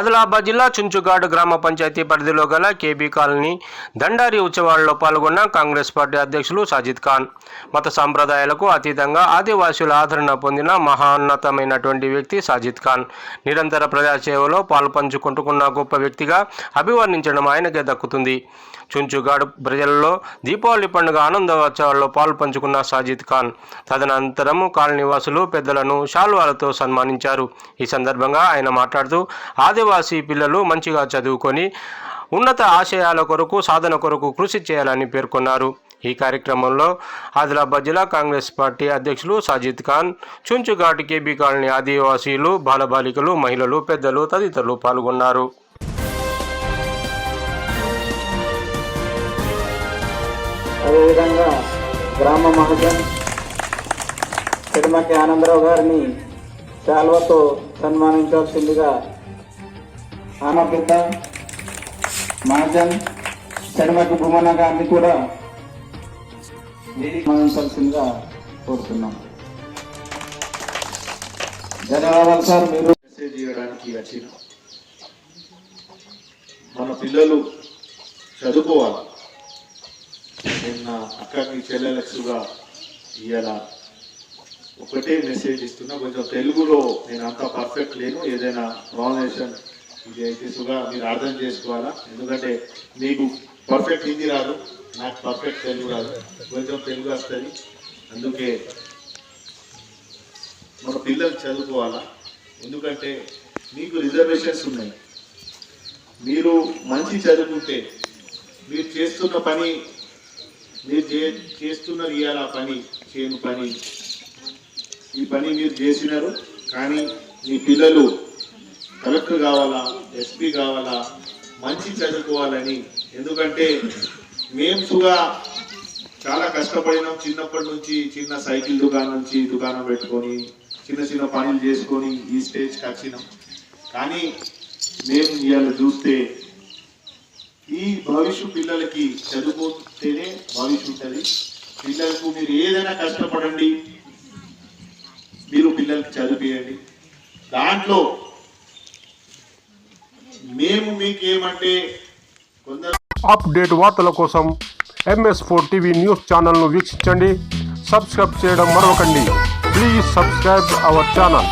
ఆదిలాబాద్ జిల్లా చుంచుగాడు గ్రామ పంచాయతీ పరిధిలో గల కేబీ కాలనీ దండారి ఉత్సవాల్లో పాల్గొన్న కాంగ్రెస్ పార్టీ అధ్యక్షులు సాజిద్ ఖాన్. మత సాంప్రదాయాలకు అతీతంగా ఆదివాసుల ఆదరణ పొందిన మహాన్నతమైనటువంటి వ్యక్తి సాజిద్ ఖాన్. నిరంతర ప్రజాసేవలో పాల్పంచుకుంటున్న గొప్ప వ్యక్తిగా అభివర్ణించడం ఆయనకే దక్కుతుంది. చుంచుగాడు ప్రజలలో దీపావళి పండుగ ఆనందోత్సవాల్లో పాల్పంచుకున్న సాజిద్ ఖాన్ తదనంతరం కాలనీవాసులు పెద్దలను శాల్వాలతో సన్మానించారు. ఈ సందర్భంగా ఆయన మాట్లాడుతూ ఆదివాసీ పిల్లలు మంచిగా చదువుకొని ఉన్నత ఆశయాల కొరకు సాధన కొరకు కృషి చేయాలని పేర్కొన్నారు. ఈ కార్యక్రమంలో ఆదిలాబాద్ జిల్లా కాంగ్రెస్ పార్టీ అధ్యక్షులు సాజిద్ ఖాన్ చుంచుఘాట్ కేబీ కాలనీ ఆదివాసీలు బాలబాలికలు మహిళలు పెద్దలు తదితరులు పాల్గొన్నారు. అదేవిధంగా గ్రామ మహాజన్ పెడమకి ఆనందరావు గారిని శాల్వతో సన్మానించాల్సిందిగా ఆమపెద్ద మహాజన్ చెడమటి భూమన్న గారిని కూడా సన్మానించాల్సిందిగా కోరుతున్నాం. ధన్యవాదాలు సార్ మీరు మెసేజ్ ఇవ్వడానికి వచ్చిన మన పిల్లలు చదువుకోవాలి. నిన్న అక్కడికి చెల్లెలక్సుగా ఇవాళ ఒకటే మెసేజ్ ఇస్తున్నా కొంచెం తెలుగులో నేను అంత పర్ఫెక్ట్ లేను ఏదైనా ప్రొనౌన్సియేషన్ ఇది అయితే సుగా మీరు అర్థం చేసుకోవాలా? ఎందుకంటే మీకు పర్ఫెక్ట్ హిందీ రాదు నాకు పర్ఫెక్ట్ తెలుగు రాదు. కొంచెం తెలుగు వస్తుంది. అందుకే మన పిల్లలు చదువుకోవాలా? ఎందుకంటే మీకు రిజర్వేషన్స్ ఉన్నాయి. మీరు మంచి చదువుకుంటే మీరు చేస్తున్న పని మీరు చే చేస్తున్నారు ఇవాళ పని చేయని పని. ఈ పని మీరు చేసినారు కానీ మీ పిల్లలు కలెక్టర్ కావాలా ఎస్పీ కావాలా మంచి చదువుకోవాలని. ఎందుకంటే మేము సుగా చాలా కష్టపడినాం చిన్నప్పటి నుంచి చిన్న సైకిల్ దుకాణం నుంచి దుకాణం పెట్టుకొని చిన్న చిన్న పనులు చేసుకొని ఈ స్టేజ్కి వచ్చినాం. కానీ మేము ఇవాళ చూస్తే ఈ భవిష్యత్ పిల్లలకి చదువుకుంటేనే భవిష్యత్తు ఉంటుంది. పిల్లలకు మీరు ఏదైనా కష్టపడండి మీరు పిల్లలకి చదివియండి దాంట్లో మేము మీకేమంటే కొందరు అప్డేట్ వార్తల కోసం ఎంఎస్ ఫోర్ టీవీ న్యూస్ ఛానల్ను వీక్షించండి. సబ్స్క్రైబ్ చేయడం మరొకండి. Please subscribe our channel.